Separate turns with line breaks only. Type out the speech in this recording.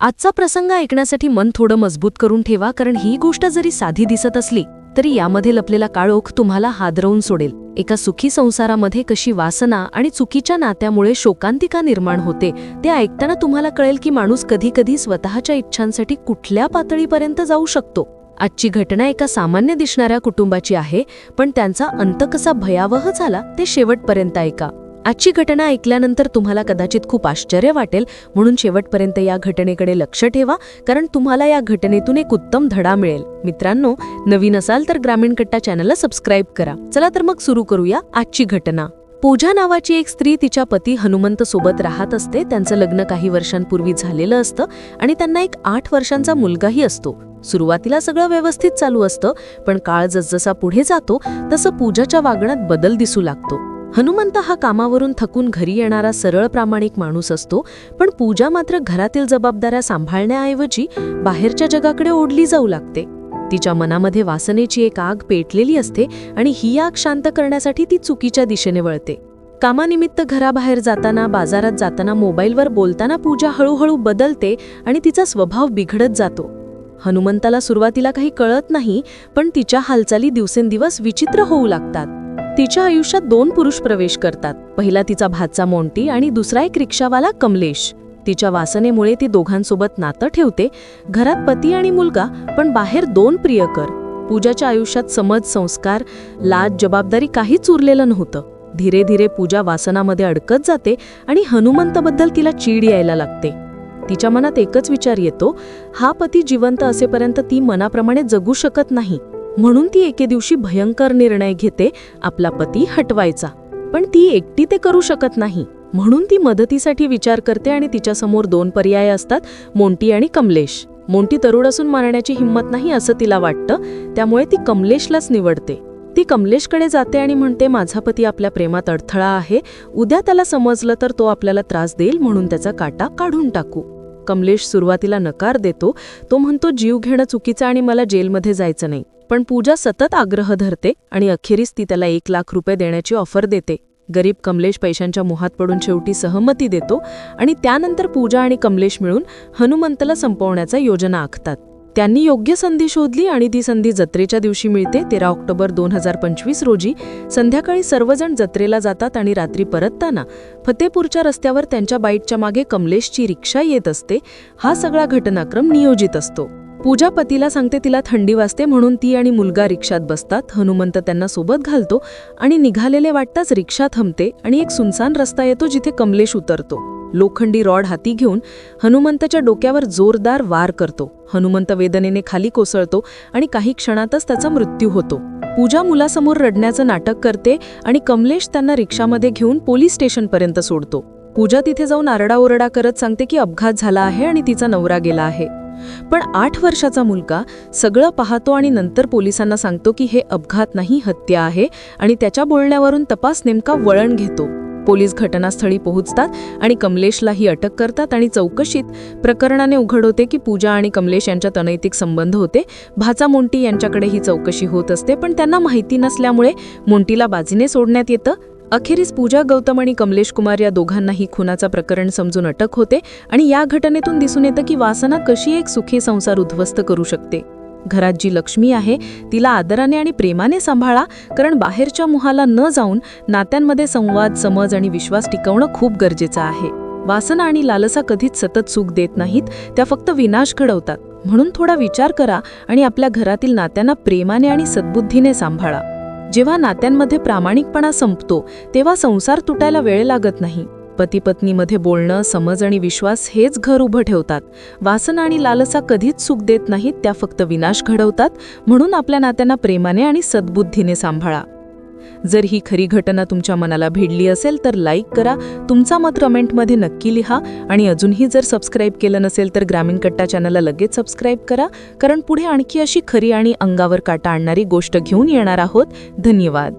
आजचा प्रसंग ऐकण्यासाठी मन थोडं मजबूत करून ठेवा कारण ही गोष्ट जरी साधी दिसत असली तरी यामध्ये लपलेला काळोख तुम्हाला हादरवून सोडेल. एका सुखी संसारामध्ये कशी वासना आणि चुकीच्या नात्यामुळे शोकांतिका निर्माण होते ते ऐकताना तुम्हाला कळेल की माणूस कधी कधी स्वतःच्या इच्छांसाठी कुठल्या पातळीपर्यंत जाऊ शकतो. आजची घटना एका सामान्य दिसणाऱ्या कुटुंबाची आहे पण त्यांचा अंत कसा भयावह झाला ते शेवटपर्यंत ऐका. आजची घटना ऐकल्यानंतर तुम्हाला कदाचित खूप आश्चर्य वाटेल. म्हणून शेवटपर्यंत या घटनेकडे लक्ष ठेवा कारण तुम्हाला या घटनेतून एक उत्तम धडा मिळेल. मित्रांनो नवीन असाल तर ग्रामीण कट्टा चॅनलला सबस्क्राईब करा. चला तर मग सुरू करूया आजची घटना. पूजा नावाची एक स्त्री तिच्या पती हनुमंत सोबत राहत असते. त्यांचं लग्न काही वर्षांपूर्वी झालेलं असतं आणि त्यांना एक आठ वर्षांचा मुलगाही असतो. सुरुवातीला सगळं व्यवस्थित चालू असतं पण काळ जसजसा पुढे जातो तसं पूजाच्या वागण्यात बदल दिसू लागतो. हनुमंत हा कामावरून थकून घरी येणारा सरळ प्रामाणिक माणूस असतो पण पूजा मात्र घरातील जबाबदाऱ्या सांभाळण्याऐवजी बाहेरच्या जगाकडे ओढली जाऊ लागते. तिच्या मनामध्ये वासनेची एक आग पेटलेली असते आणि ही आग शांत करण्यासाठी ती चुकीच्या दिशेने वळते. कामानिमित्त घराबाहेर जाताना बाजारात जाताना मोबाईलवर बोलताना पूजा हळूहळू बदलते आणि तिचा स्वभाव बिघडत जातो. हनुमंताला सुरुवातीला काही कळत नाही पण तिच्या हालचाली दिवसेंदिवस विचित्र होऊ लागतात. तिच्या आयुष्यात दोन पुरुष प्रवेश करतात. पहिला तिचा भाचा मोंटी आणि दुसरा एक रिक्षावाला कमलेश. तिच्या वासनेमुळे ती दोघांसोबत नातं ठेवते घरात पती आणि मुलगा पण बाहेर दोन प्रियकर पूजाच्या आयुष्यात समज संस्कार लाज जबाबदारी काहीच उरलेलं नव्हतं. धीरे धीरे पूजा वासनामध्ये अडकत जाते आणि हनुमंतबद्दल तिला चीड यायला लागते. तिच्या मनात एकच विचार येतो हा पती जिवंत असेपर्यंत ती मनाप्रमाणे जगू शकत नाही. म्हणून ती एके दिवशी भयंकर निर्णय घेते आपला पती हटवायचा. पण ती एकटी ते करू शकत नाही. म्हणून ती मदतीसाठी विचार करते आणि तिच्यासमोर दोन पर्याय असतात मोंटी आणि कमलेश. मोंटी तरुड असून मारण्याची हिंमत नाही असं तिला वाटतं त्यामुळे ती कमलेशलाच निवडते. ती कमलेशकडे जाते आणि म्हणते माझा पती आपल्या प्रेमात अडथळा आहे. उद्या त्याला समजलं तर तो आपल्याला त्रास देईल म्हणून त्याचा काटा काढून टाकू. कमलेश सुरुवातीला नकार देतो. तो म्हणतो जीव घेणं चुकीचं आणि मला जेलमध्ये जायचं नाही. पण पूजा सतत आग्रह धरते आणि अखेरीस ती त्याला एक लाख रुपये देण्याची ऑफर देते. गरीब कमलेश पैशांच्या मोहात पडून शेवटी सहमती देतो आणि त्यानंतर पूजा आणि कमलेश मिळून हनुमंतला संपवण्याचा योजना आखतात. त्यांनी योग्य संधी शोधली आणि ती संधी जत्रेच्या दिवशी मिळते तेरा ऑक्टोबर दोन हजार पंचवीस रोजी. संध्याकाळी सर्वजण जत्रेला जातात आणि रात्री परतताना फतेपूरच्या रस्त्यावर त्यांच्या बाईकच्या मागे कमलेशची रिक्षा येत असते. हा सगळा घटनाक्रम नियोजित असतो. पूजा पतीला सांगते तिला थंडी वाजते म्हणून ती आणि मुलगा रिक्षात बसतात. हनुमंत त्यांना सोबत घालतो आणि निघालेले वाटताच रिक्षा थांबते आणि एक सुनसान रस्ता येतो जिथे कमलेश उतरतो. लोखंडी रॉड हाती घेऊन हनुमंतच्या डोक्यावर जोरदार वार करतो. हनुमंत वेदनेने खाली कोसळतो आणि काही क्षणातच त्याचा मृत्यू होतो. पूजा मुलासमोर रडण्याचं नाटक करते आणि कमलेश त्यांना रिक्षामध्ये घेऊन पोलीस स्टेशनपर्यंत सोडतो. पूजा तिथे जाऊन आरडाओरडा करत सांगते की अपघात झाला आहे आणि तिचा नवरा गेला आहे. पण आठ वर्षाचा मुलगा सगळं पाहतो आणि नंतर पोलिसांना सांगतो की हे अपघात नाही हत्या आहे आणि त्याच्या बोलण्यावरून तपास नेमका वळण घेतो. पोलीस घटनास्थळी पोहोचतात आणि कमलेशलाही अटक करतात आणि चौकशीत प्रकरणाने उघड होते की पूजा आणि कमलेश यांच्यात अनैतिक संबंध होते. भाचा मोंटी यांच्याकडे ही चौकशी होत असते पण त्यांना माहिती नसल्यामुळे मोंटीला बाजीने सोडण्यात येतं. अखेरीस पूजा गौतम आणि कमलेश कुमार या दोघांनाही खुनाचा प्रकरण समजून अटक होते आणि या घटनेतून दिसून येतं की वासना कशी एक सुखी संसार उद्ध्वस्त करू शकते. घरात जी लक्ष्मी आहे तिला आदराने आणि प्रेमाने सांभाळा कारण बाहेरच्या मुहाला न जाऊन नात्यांमध्ये संवाद समज आणि विश्वास टिकवणं खूप गरजेचं आहे. वासना आणि लालसा कधीच सतत सुख देत नाहीत त्या फक्त विनाश घडवतात. म्हणून थोडा विचार करा आणि आपल्या घरातील नात्यांना प्रेमाने आणि सद्बुद्धीने सांभाळा. जेव्हा नात्यांमध्ये प्रामाणिकपणा संपतो तेव्हा संसार तुटायला वेळ लागत नाही. पती पत्नीमध्ये बोलणं समज आणि विश्वास हेच घर उभं ठेवतात. वासना आणि लालसा कधीच सुख देत नाहीत त्या फक्त विनाश घडवतात म्हणून आपल्या नात्यांना प्रेमाने आणि सद्बुद्धीने सांभाळा. जर ही खरी घटना तुमच्या मनाला भिडली असेल तर लाईक करा तुमचा मत कमेंटमध्ये नक्की लिहा आणि अजूनही जर सबस्क्राईब केलं नसेल तर ग्रामीण कट्टा चॅनलला लगेच सबस्क्राईब करा कारण पुढे आणखी अशी खरी आणि अंगावर काटा आणणारी गोष्ट घेऊन येणार आहोत. धन्यवाद.